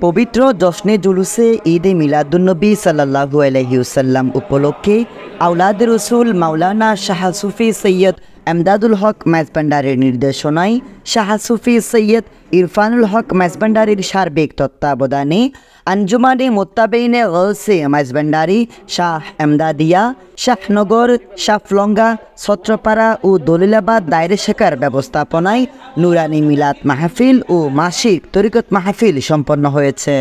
পবিত্র জশ্নে জুলুসে ঈদে মিলাদুন্নবী সাল্লাহু আলহিউসাল্লাম উপলক্ষে আউলাদ রসুল মাওলানা শাহ সুফি সৈয়দ এমদাদুল হক ম্যাজবান্ডারের নির্দেশনায় শাহ সুফি সৈয়দ ইরফানুল হক ম্যাজবান্ডারির সার্বিক তত্ত্বাবধানে আঞ্জুমানে মোত্তাবেইনে গলসে মাইজবান্ডারি শাহ এমদাদিয়া শাহনগর শাফলঙ্গা ছত্রপাড়া ও দলিলাবাদ দায়রে শেখার ব্যবস্থাপনায় নুরানি মিলাদ মাহফিল ও মাসিক তরিকত মাহফিল সম্পন্ন হয়েছে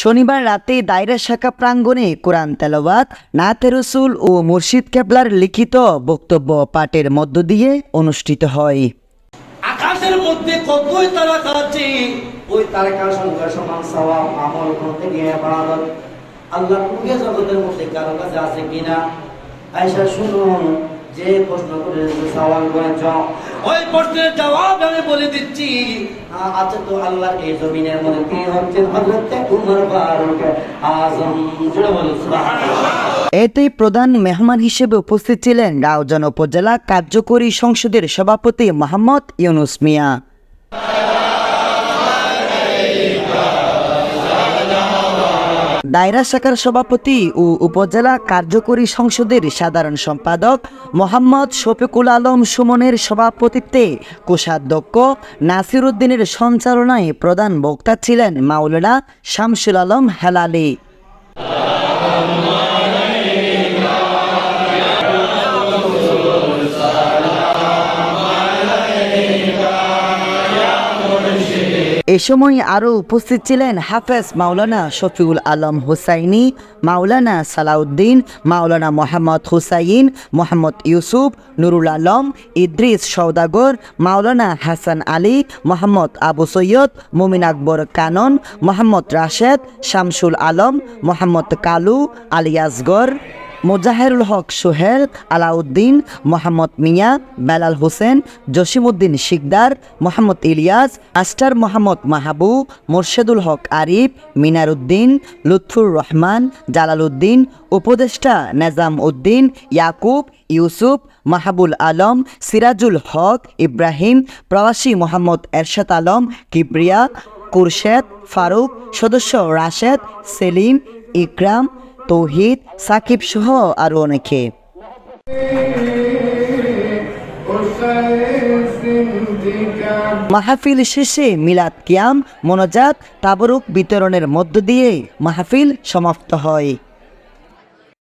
শনিবার রাতে দায়রা শাখা প্রাঙ্গণে কোরআন তেলাওয়াত নাতে রসুল ও মুর্শিদ কেবলার লিখিত বক্তব্য পাঠের মধ্য দিয়ে অনুষ্ঠিত হয়। আকাশের মধ্যে কতই তারকা আছে ওই তারকার সঙ্গে সমান সওয়াব, আমল করতে গিয়ে বাড়াল আল্লাহ পুরে জগতের মধ্যে কারও কাছে আছে কিনা? আয়সা শুনুন। যে প্রশ্ন করে সওয়াল করেছ ওই প্রশ্নের জবাব আমি বলে দিচ্ছি আচ্ছা তো আল্লাহ এই জমিনের মধ্যে কে হযরত উমর ফারুক বলুন এতে প্রধান মেহমান হিসেবে উপস্থিত ছিলেন রাউজান উপজেলা কার্যকরী সংসদের সভাপতি মোহাম্মদ ইউনুস মিয়া। দায়রা শাখার সভাপতি ও উপজেলা কার্যকরী সংসদের সাধারণ সম্পাদক মোহাম্মদ শফিকুল আলম সুমনের সভাপতিত্বে কোষাধ্যক্ষ নাসির উদ্দিনের সঞ্চালনায় প্রধান বক্তা ছিলেন মাওলানা শামসুল আলম হেলালি। সময় আরও উপস্থিত ছিলেন হাফেজ মাওলানা শফিউল আলম হুসাইনি, মাওলানা সালাউদ্দিন, মাওলানা মোহাম্মদ হুসাইন, মোহাম্মদ ইউসুফ, নুরুল আলম, ইদ্রিস সৌদাগর মাওলানা হাসান আলী, মোহাম্মদ আবু সৈয়দ, মুমিন আকবর কানন, মোহাম্মদ রাশেদ, শামসুল আলম, মোহাম্মদ কালু আলিয়াসগর মোজাহেরুল হক সোহেল, আলাউদ্দিন, মোহাম্মদ মিয়া, বেলাল হোসেন, জসিমউদ্দিন শিকদার, মোহাম্মদ ইলিয়াস, আস্টার মোহাম্মদ মাহবুব, মোর্শেদুল হক আরিফ, মিনারুদ্দিন, লুৎফুর রহমান, জালালউদ্দিন, উপদেষ্টা নেজাম উদ্দিন ইয়াকুব, ইউসুফ, মাহাবুল আলম, সিরাজুল হক, ইব্রাহিম, প্রবাসী মোহাম্মদ এরশাদ আলম, কিবরিয়া, কুরশেদ, ফারুক, সদস্য রাশেদ, সেলিম, ইকরাম তৌহিদ, সাকিব সহ আরও অনেকে। মাহফিল শেষে মিলাদ কিয়াম, মোনাজাত, তাবরুক বিতরণের মধ্য দিয়ে মাহফিল সমাপ্ত হয়।